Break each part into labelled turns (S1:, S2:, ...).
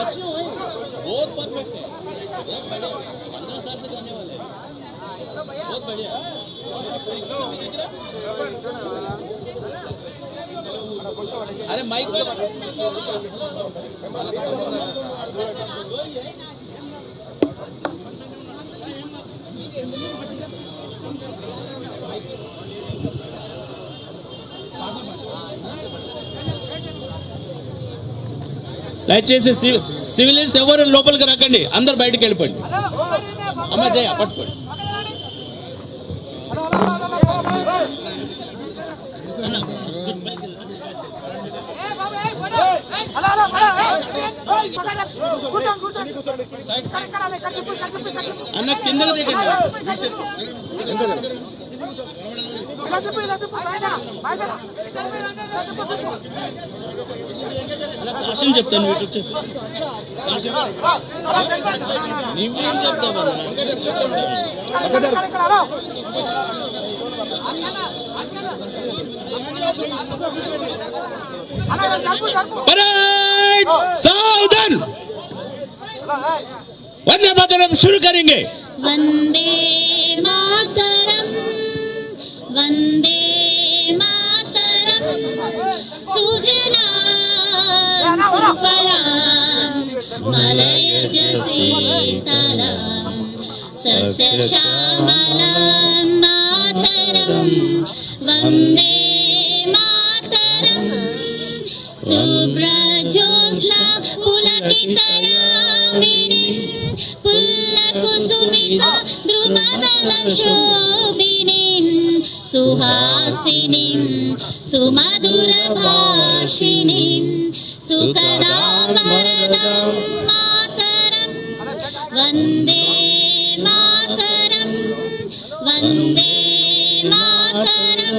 S1: बच्चे हो बहुत परफेक्ट है। पंद्रह साल से करने वाले बहुत बढ़िया। अरे माइक पर దయచేసి సివి- సివిలియన్స్ ఎవరు లోపలికి రాకండి అందరు బయటకు వెళ్ళిపోండి అమ్మ జయ పట్టుకోండి అన్న కిందకి దిగండి అలా కాషన్ చెప్తాను వీటి వచ్చేసి నువ్వేం చెప్తావు परेड सावधान वंदे मातरम शुरू करेंगे
S2: वन्दे मातरम् ಕಿತಯೋನಿ ಕುಲ್ಲ ಕುಸುಮಿತ ಧ್ರುವದಲಕ್ಷೋಭಿನಿ ಸುಹಾಸಿನಿ ಸುಮಧುರ ಭಾಷಿನಿ ಸುಖದಾಂ ವರದಂ ಮಾತರಂ
S1: ವಂದೇ ಮಾತರಂ ವಂದೇ ಮಾತರಂ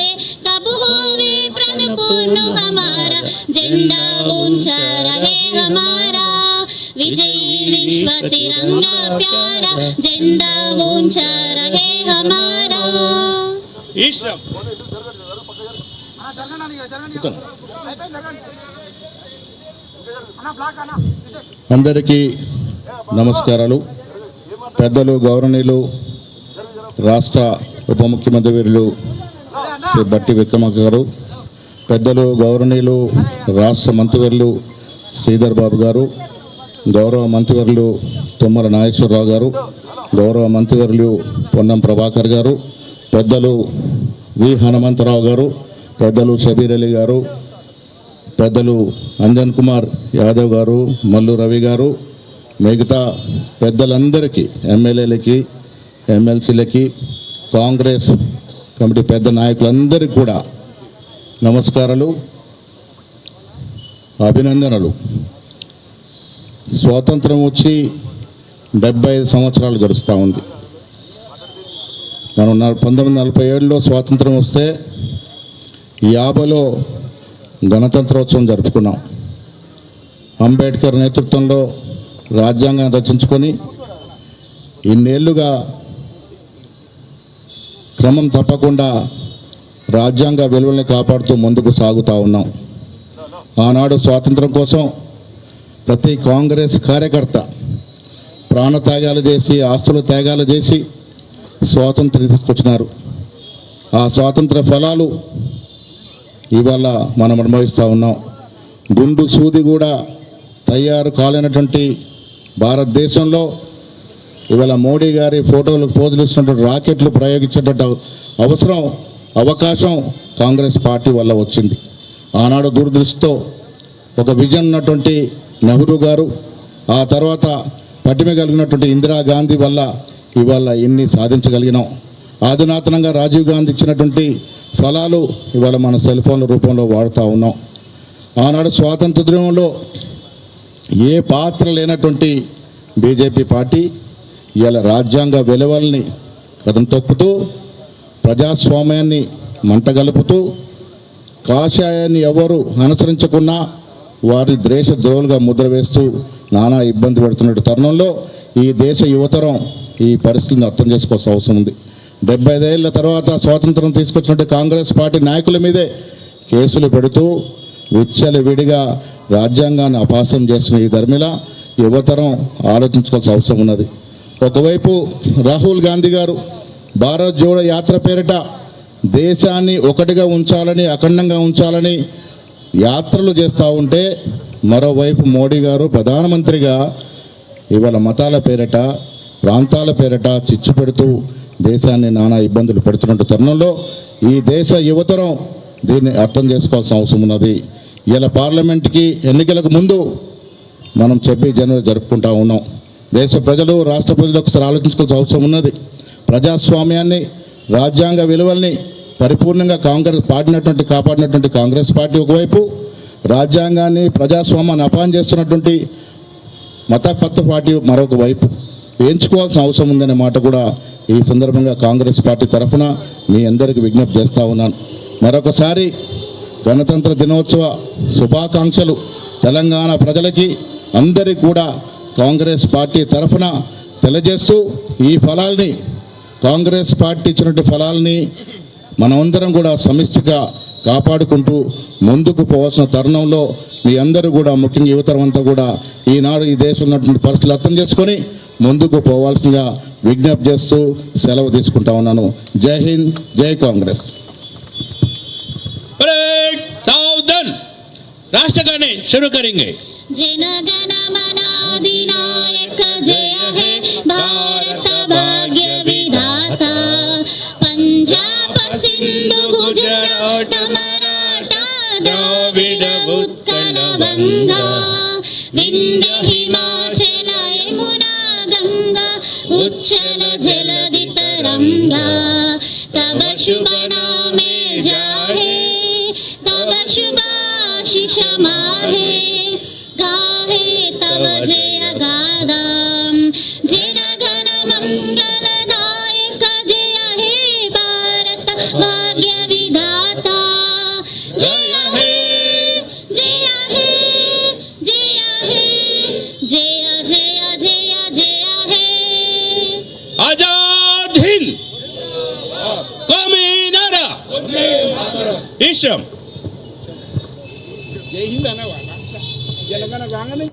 S2: दिखलाए कब होवे प्रण पूर्ण हमारा झंडा ऊंचा रहे हमारा विजयी विश्व तिरंगा प्यारा झंडा ऊंचा रहे हमारा
S1: ఈశ్వరం
S3: అందరికీ నమస్కారాలు పెద్దలు గౌరవనీయులు రాష్ట్ర ఉప ముఖ్యమంత్రి వర్యులు శ్రీ బట్టి విక్రమక గారు పెద్దలు గౌరవనీయులు రాష్ట్ర మంత్రివర్యులు శ్రీధర్ బాబు గారు గౌరవ మంత్రివర్యులు తుమ్మల నాగేశ్వరరావు గారు గౌరవ మంత్రివర్యులు పొన్నం ప్రభాకర్ గారు పెద్దలు వి హనుమంతరావు గారు పెద్దలు షబీర్ అలీ గారు పెద్దలు అంజన్ కుమార్ యాదవ్ గారు మల్లు రవి గారు మిగతా పెద్దలందరికీ ఎమ్మెల్యేలకి ఎమ్మెల్సీలకి కాంగ్రెస్ కమిటీ పెద్ద నాయకులందరికీ కూడా నమస్కారాలు అభినందనలు. స్వాతంత్రం వచ్చి డెబ్బై ఐదు సంవత్సరాలు గడుస్తూ ఉంది. మనం పంతొమ్మిది నలభై ఏడులో స్వాతంత్రం వస్తే యాభైలో గణతంత్రోత్సవం జరుపుకున్నాం. అంబేద్కర్ నేతృత్వంలో రాజ్యాంగం రచించుకొని ఇన్నేళ్ళుగా క్రమం తప్పకుండా రాజ్యాంగ విలువల్ని కాపాడుతూ ముందుకు సాగుతూ ఉన్నాం. ఆనాడు స్వాతంత్రం కోసం ప్రతి కాంగ్రెస్ కార్యకర్త ప్రాణత్యాగాలు చేసి ఆస్తుల త్యాగాలు చేసి స్వాతంత్రం తీసుకొచ్చినారు. ఆ స్వాతంత్ర ఫలాలు ఇవాళ మనం అనుభవిస్తూ ఉన్నాం. గుండు సూది కూడా తయారు కాలేనటువంటి భారతదేశంలో ఇవాళ మోడీ గారి ఫోటోలు పోజులు ఇస్తున్నటువంటి రాకెట్లు ప్రయోగించేటట్టు అవసరం అవకాశం కాంగ్రెస్ పార్టీ వల్ల వచ్చింది. ఆనాడు దూరదృష్టితో ఒక విజన్ ఉన్నటువంటి నెహ్రూ గారు ఆ తర్వాత పటిమ కలిగినటువంటి ఇందిరాగాంధీ వల్ల ఇవాళ ఇన్ని సాధించగలిగినాం. ఆధునాతనంగా రాజీవ్ గాంధీ ఇచ్చినటువంటి ఫలాలు ఇవాళ మన సెల్ ఫోన్ల రూపంలో వాడుతూ ఉన్నాం. ఆనాడు స్వాతంత్ర ఏ పాత్ర లేనటువంటి బీజేపీ పార్టీ ఇవాళ రాజ్యాంగ విలువల్ని కథం తొక్కుతూ ప్రజాస్వామ్యాన్ని మంటగలుపుతూ కాషాయాన్ని ఎవరు అనుసరించకున్నా వారి దేశ ద్రోహులుగా ముద్ర వేస్తూ నానా ఇబ్బంది పెడుతున్న తరుణంలో ఈ దేశ యువతరం ఈ పరిస్థితిని అర్థం చేసుకోవాల్సిన అవసరం ఉంది. డెబ్బై ఐదేళ్ళ తర్వాత స్వాతంత్రం తీసుకొచ్చినట్టు కాంగ్రెస్ పార్టీ నాయకుల మీదే కేసులు పెడుతూ విచ్చలు విడిగా రాజ్యాంగాన్ని అపాసం చేస్తున్న ఈ ధర్మిల యువతరం ఆలోచించుకోవాల్సిన అవసరం ఉన్నది. ఒకవైపు రాహుల్ గాంధీ గారు భారత్ జోడో యాత్ర పేరిట దేశాన్ని ఒకటిగా ఉంచాలని అఖండంగా ఉంచాలని యాత్రలు చేస్తూ ఉంటే మరోవైపు మోడీ గారు ప్రధానమంత్రిగా ఇవాళ మతాల పేరిట ప్రాంతాల పేరిట చిచ్చు పెడుతూ దేశాన్ని నానా ఇబ్బందులు పెడుతున్న తరుణంలో ఈ దేశ యువతరం దీన్ని అర్థం చేసుకోవాల్సిన అవసరం ఉన్నది. ఇలా పార్లమెంట్కి ఎన్నికలకు ముందు మనం చెప్పి జనవరి జరుపుకుంటా ఉన్నాం. దేశ ప్రజలు రాష్ట్ర ప్రజలు ఒకసారి ఆలోచించుకోవాల్సిన అవసరం ఉన్నది. ప్రజాస్వామ్యాన్ని రాజ్యాంగ విలువల్ని పరిపూర్ణంగా కాంగ్రెస్ పాడినటువంటి కాపాడినటువంటి కాంగ్రెస్ పార్టీ ఒకవైపు రాజ్యాంగాన్ని ప్రజాస్వామ్యాన్ని అపాయం చేస్తున్నటువంటి మతపత్వ పార్టీ మరొక వైపు. వేయించుకోవాల్సిన అవసరం ఉందనే మాట కూడా ఈ సందర్భంగా కాంగ్రెస్ పార్టీ తరఫున మీ అందరికీ విజ్ఞప్తి చేస్తూ ఉన్నాను. మరొకసారి గణతంత్ర దినోత్సవ శుభాకాంక్షలు తెలంగాణ ప్రజలకి అందరికీ కూడా కాంగ్రెస్ పార్టీ తరఫున తెలియజేస్తూ ఈ ఫలాల్ని కాంగ్రెస్ పార్టీ ఇచ్చినటువంటి ఫలాల్ని మనమందరం కూడా సమిష్టిగా కాపాడుకుంటూ ముందుకు పోవాల్సిన తరుణంలో మీ అందరూ కూడా ముఖ్యంగా యువతరం అంతా కూడా ఈనాడు ఈ దేశంలో ఉన్నటువంటి పరిస్థితులు అర్థం చేసుకొని ముందుకు పోవాల్సిందిగా విజ్ఞప్తి చేస్తూ సెలవు తీసుకుంటా ఉన్నాను జై హింద్ జై కాంగ్రెస్
S1: परेड सावधान राष्ट्रगाने शुरू करेंगे
S2: जनगण मनाधिनायक शुभ नामे जाहे तब शुभाशिष माहे गाहे तव जय गादाम जनगण मंगल नायक जय हे भारत भाग्य विधाता जय हे जय हे जय हे जय जय जय जय हे
S1: आजाद हिंद దేశం
S4: జై హింద్ అనేవాళ్ళ తెలంగాణ కాగానే